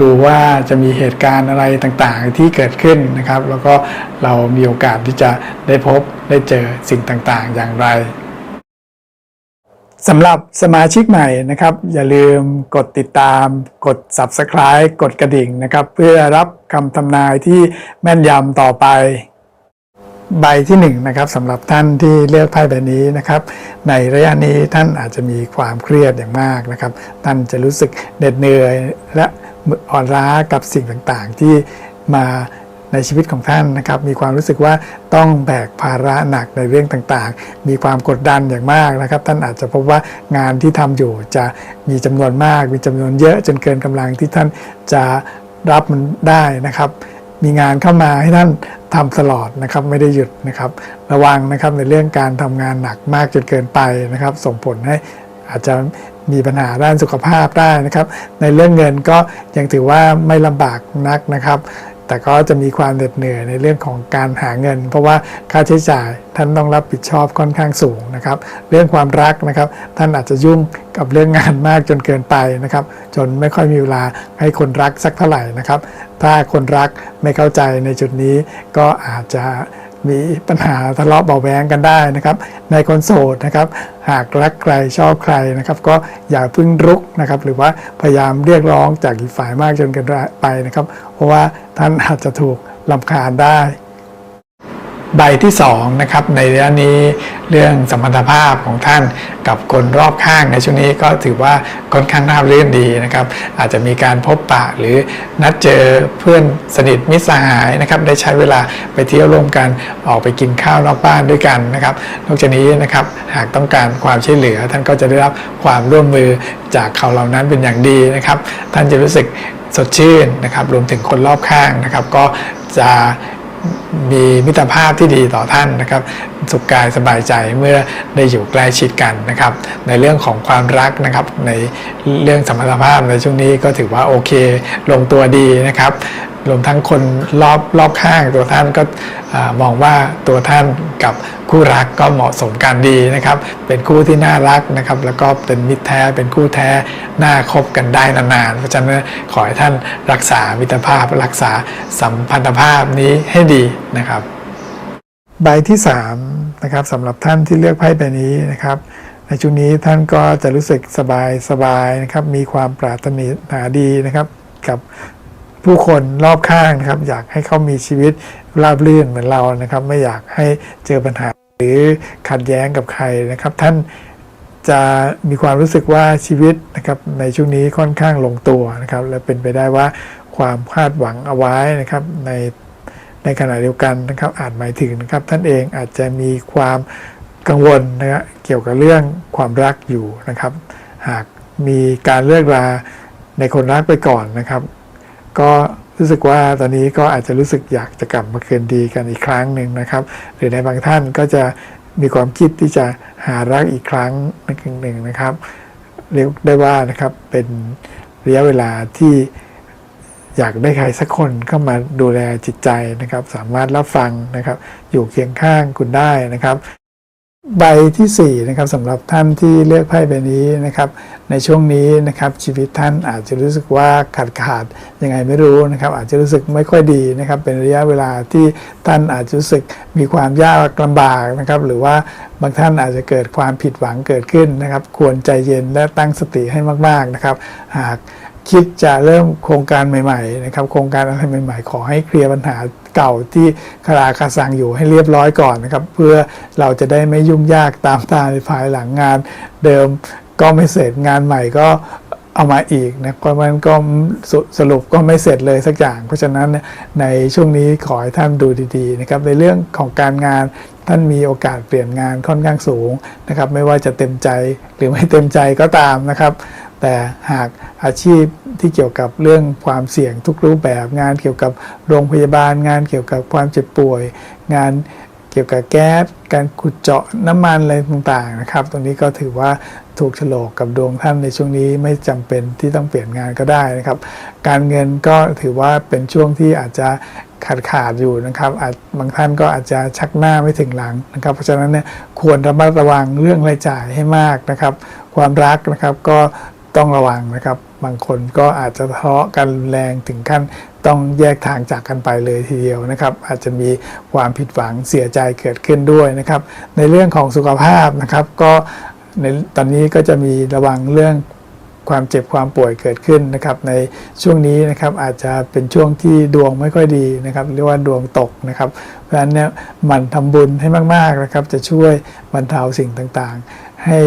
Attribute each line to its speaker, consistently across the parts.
Speaker 1: ดูว่าจะมีเหตุการณ์อะไรต่างๆที่เกิดขึ้นนะครับ แล้วก็เรามีโอกาสที่จะได้พบได้เจอสิ่งต่างๆ อย่างไรสำหรับสมาชิกใหม่นะครับ อย่าลืมกดติดตาม กด Subscribe กดกระดิ่งนะครับ เพื่อรับคำทำนายที่แม่นยำต่อไป ใบที่1นงนะครับสำหรับท่านที่เลือกไพ่ใบนี้นะครับ ในระยะนี้ท่านอาจจะมีความเครียดอย่างมากนะครับ ท่านจะรู้สึกเหน็ดเหนื่อยและ อ่อนล้ากับสิ่งต่างๆ ที่มาในชีวิตของท่านนะครับ มีความรู้สึกว่าต้องแบกภาระหนักในเรื่องต่างๆ มีความกดดันอย่างมากนะครับ ท่านอาจจะพบว่างานที่ทำอยู่จะมีจำนวนมาก มีจำนวนเยอะจนเกินกำลังที่ท่านจะรับมันได้นะครับ มีงานเข้ามาให้ท่านทำตลอดนะครับไม่ได้หยุดนะครับ ระวังนะครับในเรื่องการทำงานหนักมากจนเกินไปนะครับ ส่งผลให้ อาจจะมีปัญหาด้านสุขภาพได้นะครับ ในเรื่องเงินก็ยังถือว่าไม่ลำบากนักนะครับ แต่ก็จะมีความเหน็ดเหนื่อยในเรื่องของการหาเงิน เพราะว่าค่าใช้จ่ายท่านต้องรับผิดชอบค่อนข้างสูงนะครับ เรื่องความรักนะครับ ท่านอาจจะยุ่งกับเรื่องงานมากจนเกินไปนะครับ จนไม่ค่อยมีเวลาให้คนรักสักเท่าไหร่นะครับ ถ้าคนรักไม่เข้าใจในจุดนี้ก็อาจจะ มีปัญหาทะเลาะเบาแวงกันได้นะครับ ในคนโสดนะครับ หากรักใครชอบใครนะครับ ก็อย่าพึ่งรุกนะครับ หรือว่าพยายามเรียกร้องจากอีกฝ่ายมากจนเกินไปนะครับ เพราะว่าท่านอาจจะถูกลำคาญได้ ใบที่2นะครับในเระยะนี้เรื่องสัมพันธภาพของท่านกับคนรอบข้างในช่วงนี้ก็ถือว่าค่อนข้างราบรื่นดีนะครับอาจจะมีการพบปะหรือนัดเจอเพื่อนสนิทมิตรสหายนะครับได้ใช้เวลาไปเที่ยวร่วมกันออกไปกินข้าวนอกบ้านด้วยกันนะครับนอกจากนี้นะครับหากต้องการความช่วยเหลือ ท่านก็จะได้รับความร่วมมือจากเขาเหล่านั้นเป็นอย่างดีนะครับ ท่านจะรู้สึกสดชื่นนะครับรวมถึงคนรอบข้างนะครับ ก็จะ มีมิตรภาพที่ดีต่อท่านนะครับ สุขกายสบายใจเมื่อได้อยู่ใกล้ชิดกันนะครับ ในเรื่องของความรักนะครับ ในเรื่องสมรรถภาพในช่วงนี้ก็ถือว่าโอเค ลงตัวดีนะครับ รวมทั้งคนรอบรอบข้างตัวท่านก็มองว่าตัวท่านกับคู่รักก็เหมาะสมกันดีนะครับ เป็นคู่ที่น่ารักนะครับ แล้วก็เป็นมิตรแท้เป็นคู่แท้น่าคบกันได้นานๆเพราะฉะนั้นขอให้ท่านรักษามิตรภาพรักษาสัมพันธภาพนี้ให้ดีนะครับ ใบที่3นะครับสำหรับท่านที่เลือกไพ่ใบนี้นะครับในช่วงนี้ท่านก็จะรู้สึกสบายสบายนะครับ มีความปรารถนาดีนะครับ กับ ผู้คนรอบข้างนะครับ อยากให้เขามีชีวิตราบรื่นเหมือนเรานะครับ ไม่อยากให้เจอปัญหาหรือขัดแย้งกับใครนะครับ ท่านจะมีความรู้สึกว่าชีวิตนะครับในช่วงนี้ค่อนข้างลงตัวนะครับ และเป็นไปได้ว่าความคาดหวังเอาไว้นะครับในในขณะเดียวกันนะครับอาจหมายถึงนะครับ ท่านเองอาจจะมีความกังวลนะครับเกี่ยวกับเรื่องความรักอยู่นะครับ หากมีการเลิกราในคนรักไปก่อนนะครับ ก็รู้สึกว่าตอนนี้ก็อาจจะรู้สึกอยากจะกลับมาคืนดีกันอีกครั้งหนึ่งนะครับ หรือในบางท่านก็จะมีความคิดที่จะหารักอีกครั้งหนึ่งนะครับ เรียกได้ว่านะครับเป็นระยะเวลาที่อยากได้ใครสักคนเข้ามาดูแลจิตใจนะครับ สามารถรับฟังนะครับ อยู่เคียงข้างคุณได้นะครับ ใบที่4นะครับสำหรับท่านที่เลือกไพ่ใบนี้นะครับ ในช่วงนี้นะครับชีวิตท่านอาจจะรู้สึกว่าขาดขาดยังไงไม่รู้นะครับ อาจจะรู้สึกไม่ค่อยดีนะครับ เป็นระยะเวลาที่ท่านอาจจะรู้สึกมีความยากลำบากนะครับ หรือว่าบางท่านอาจจะเกิดความผิดหวังเกิดขึ้นนะครับ ควรใจเย็นและตั้งสติให้มาก ๆนะครับ หาก คิดจะเริ่มโครงการใหม่ๆนะครับโครงการอะไรใหม่ๆ ขอให้เคลียร์ปัญหาเก่าที่คาราคาซังอยู่ให้เรียบร้อยก่อนนะครับเพื่อเราจะได้ไม่ยุ่งยากตามตาในภายหลังงาน เดิมก็ไม่เสร็จงานใหม่ก็เอามาอีกนะเพราะมันก็สสรุปก็ไม่เสร็จเลยสักอย่าง เพราะฉะนั้นในช่วงนี้ขอให้ท่านดูดีๆนะครับในเรื่องของการงานท่านมีโอกาสเปลี่ยนงานค่อนข้างสูงนะครับไม่ว่าจะเต็มใจหรือไม่เต็มใจก็ตามนะครับ แต่หากอาชีพที่เกี่ยวกับเรื่องความเสี่ยงทุกรูปแบบงานเกี่ยวกับโรงพยาบาลงานเกี่ยวกับความเจ็บป่วย งานเกี่ยวกับแก๊สการขุดเจาะน้ำมันอะไรต่างๆนะครับ ตรงนี้ก็ถือว่าถูกโฉลกกับดวงท่านในช่วงนี้ไม่จำเป็นที่ต้องเปลี่ยนงานก็ได้นะครับ การเงินก็ถือว่าเป็นช่วงที่อาจจะขาดขาดอยู่นะครับบางท่านก็อาจจะชักหน้าไม่ถึงหลังนะครับ เพราะฉะนั้นเนี่ยควรระมัดระวังเรื่องรายจ่ายให้มากนะครับ ความรักนะครับก็ ต้องระวังนะครับ บางคนก็อาจจะทะเลาะกันแรงถึงขั้นต้องแยกทางจากกันไปเลยทีเดียวนะครับ อาจจะมีความผิดหวังเสียใจเกิดขึ้นด้วยนะครับ ในเรื่องของสุขภาพนะครับก็ในตอนนี้ก็จะมีระวังเรื่องความเจ็บความป่วยเกิดขึ้นนะครับ ในช่วงนี้นะครับอาจจะเป็นช่วงที่ดวงไม่ค่อยดีนะครับเรียกว่าดวงตกนะครับ เพราะฉะนั้นเนี่ยมันทำบุญให้มากๆนะครับ จะช่วยบรรเทาสิ่งต่างๆ ให้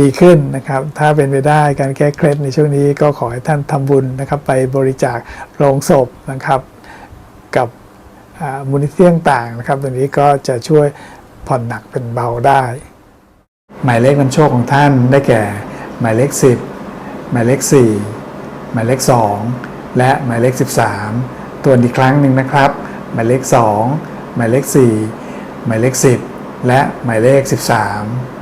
Speaker 1: ดีขึ้นนะครับ ถ้าเป็นไปได้การแก้เคล็ดในช่วงนี้ก็ขอให้ท่านทำบุญนะครับ ไปบริจาคโรงศพนะครับ กับมูลนิธิต่างๆนะครับตรงนี้ก็จะช่วยผ่อนหนักเป็นเบาได้ หมายเลขนำโชคของท่านได้แก่ หมายเลข 10 หมายเลข 4 หมายเลข 2 และหมายเลข 13 ตัวอีกครั้งหนึ่งนะครับ หมายเลข 2 หมายเลข 4 หมายเลข 10 และหมายเลข 13